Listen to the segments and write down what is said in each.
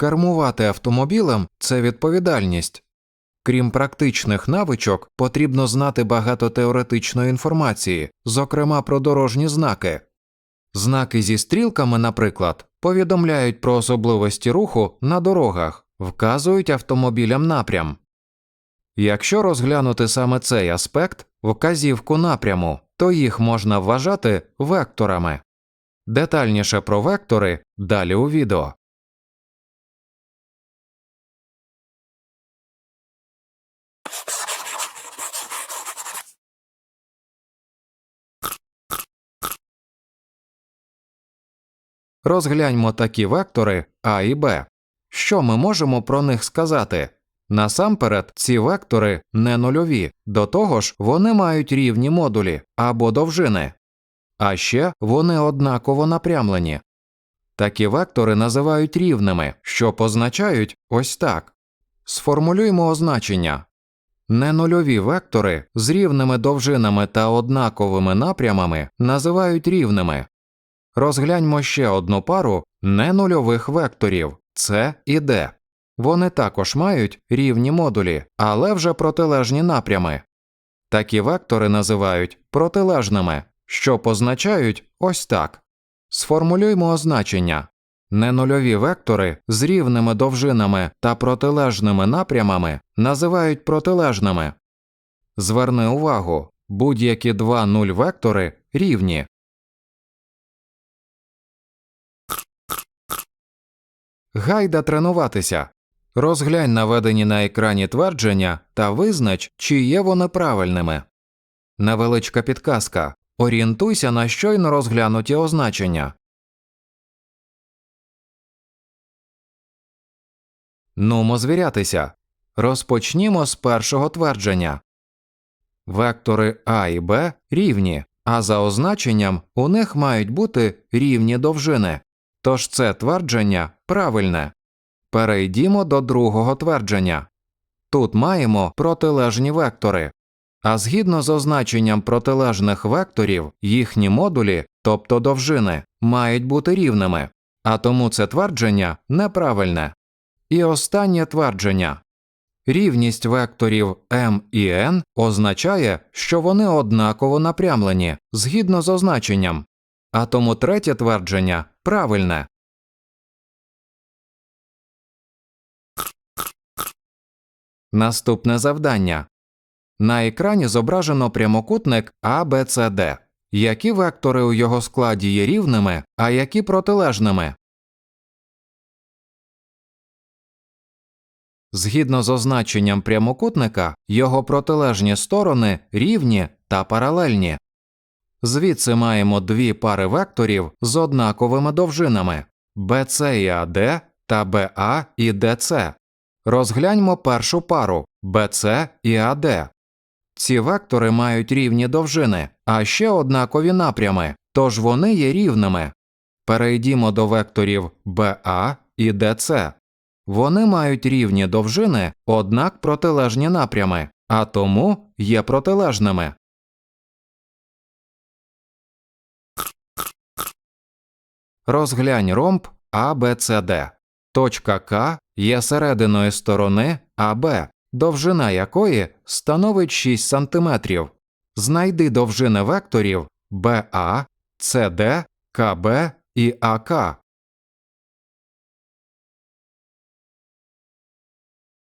Кермувати автомобілем це відповідальність. Крім практичних навичок, потрібно знати багато теоретичної інформації, зокрема про дорожні знаки. Знаки зі стрілками, наприклад, повідомляють про особливості руху на дорогах, вказують автомобілям напрям. Якщо розглянути саме цей аспект, вказівку напряму, то їх можна вважати векторами. Детальніше про вектори далі у відео. Розгляньмо такі вектори А і Б. Що ми можемо про них сказати? Насамперед, ці вектори не нульові, до того ж, вони мають рівні модулі або довжини, а ще вони однаково напрямлені. Такі вектори називають рівними, що позначають ось так. Сформулюємо означення. Ненульові вектори з рівними довжинами та однаковими напрямами називають рівними. Розгляньмо ще одну пару ненульових векторів С і Д. Вони також мають рівні модулі, але вже протилежні напрями. Такі вектори називають протилежними, що позначають ось так. Сформулюймо означення. Ненульові вектори з рівними довжинами та протилежними напрямами називають протилежними. Зверни увагу, будь-які два нуль вектори рівні. Гайда тренуватися. Розглянь наведені на екрані твердження та визнач, чи є вони правильними. Невеличка підказка. Орієнтуйся на щойно розглянуті означення. Нумо звірятися. Розпочнімо з першого твердження. Вектори А і Б рівні, а за означенням у них мають бути рівні довжини. Тож це твердження правильне. Перейдімо до другого твердження. Тут маємо протилежні вектори. А згідно з означенням протилежних векторів, їхні модулі, тобто довжини, мають бути рівними, а тому це твердження неправильне. І останнє твердження. Рівність векторів m і n означає, що вони однаково напрямлені згідно з означенням, а тому третє твердження правильне. Наступне завдання. На екрані зображено прямокутник ABCD. Які вектори у його складі є рівними, а які протилежними? Згідно з означенням прямокутника, його протилежні сторони рівні та паралельні. Звідси маємо дві пари векторів з однаковими довжинами BC і AD та BA і DC. Розгляньмо першу пару BC і AD. Ці вектори мають рівні довжини, а ще однакові напрями, тож вони є рівними. Перейдімо до векторів BA і DC. Вони мають рівні довжини, однак протилежні напрями, а тому є протилежними. Розглянь ромб ABCD. Точка К є серединою сторони АБ, довжина якої становить 6 см. Знайди довжини векторів БА, СД, КБ і АК.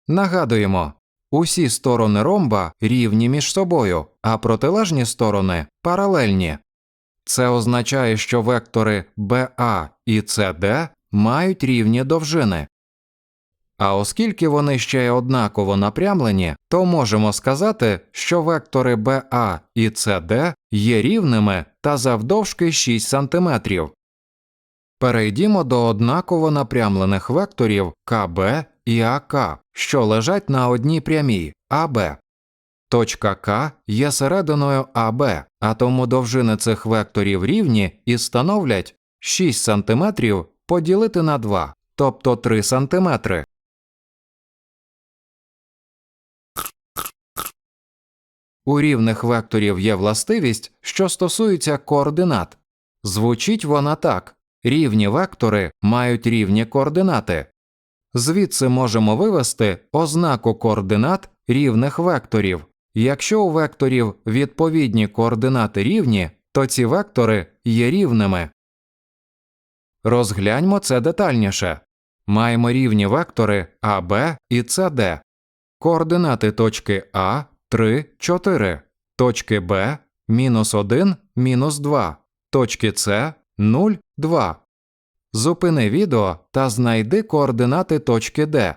Нагадуємо, усі сторони ромба рівні між собою, а протилежні сторони паралельні. Це означає, що вектори BA і CD мають рівні довжини. А оскільки вони ще й однаково напрямлені, то можемо сказати, що вектори BA і CD є рівними та завдовжки 6 см. Перейдімо до однаково напрямлених векторів КБ і АК, що лежать на одній прямій АБ. Точка К є серединою АБ, а тому довжини цих векторів рівні і становлять 6 см поділити на 2, тобто 3 см. У рівних векторів є властивість, що стосується координат. Звучить вона так: рівні вектори мають рівні координати. Звідси можемо вивести ознаку координат рівних векторів. Якщо у векторів відповідні координати рівні, то ці вектори є рівними. Розгляньмо це детальніше. Маємо рівні вектори АБ і СД. Координати точки А 3, 4, точки Б мінус 1, мінус 2, точки С 0, 2. Зупини відео та знайди координати точки Д.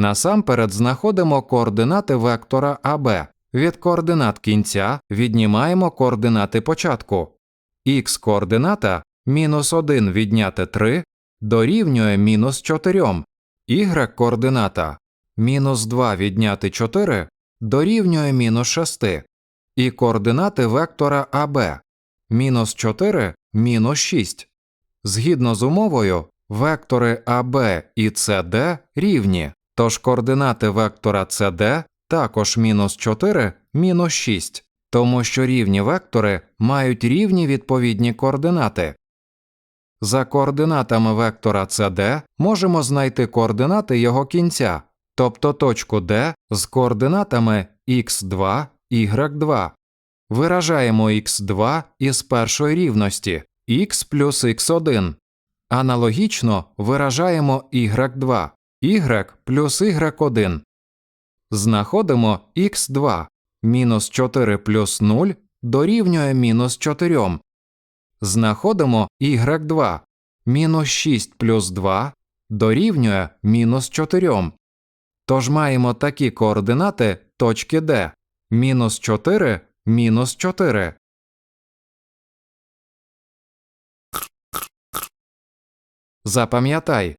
Насамперед знаходимо координати вектора АБ. Від координат кінця віднімаємо координати початку. Х координата мінус 1 відняти 3 дорівнює мінус 4. Y координата мінус 2 відняти 4 дорівнює мінус 6. І координати вектора АБ мінус 4 мінус 6. Згідно з умовою, вектори АБ і СД рівні, тож координати вектора СД також мінус 4 мінус 6, тому що рівні вектори мають рівні відповідні координати. За координатами вектора CD можемо знайти координати його кінця, тобто точку D з координатами x2, y2. Виражаємо x2 із першої рівності x плюс x1. Аналогічно виражаємо y2, y плюс y1. Знаходимо x2 мінус 4 плюс 0 дорівнює мінус 4. Знаходимо y2 мінус 6 плюс 2 дорівнює мінус 4. Тож маємо такі координати точки D мінус 4 мінус 4. Запам'ятай,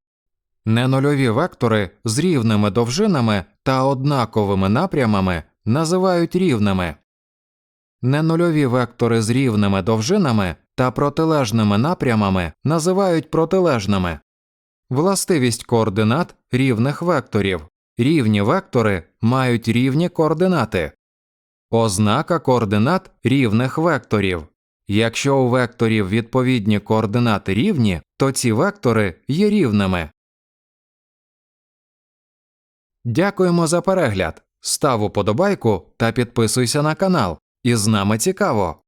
ненульові вектори з рівними довжинами та однаковими напрямами називають рівними. Ненульові вектори з рівними довжинами та протилежними напрямами називають протилежними. Властивість координат рівних векторів. Рівні вектори мають рівні координати. Ознака координат рівних векторів. Якщо у векторів відповідні координати рівні, то ці вектори є рівними. Дякуємо за перегляд. Став уподобайку та підписуйся на канал. І з нами цікаво.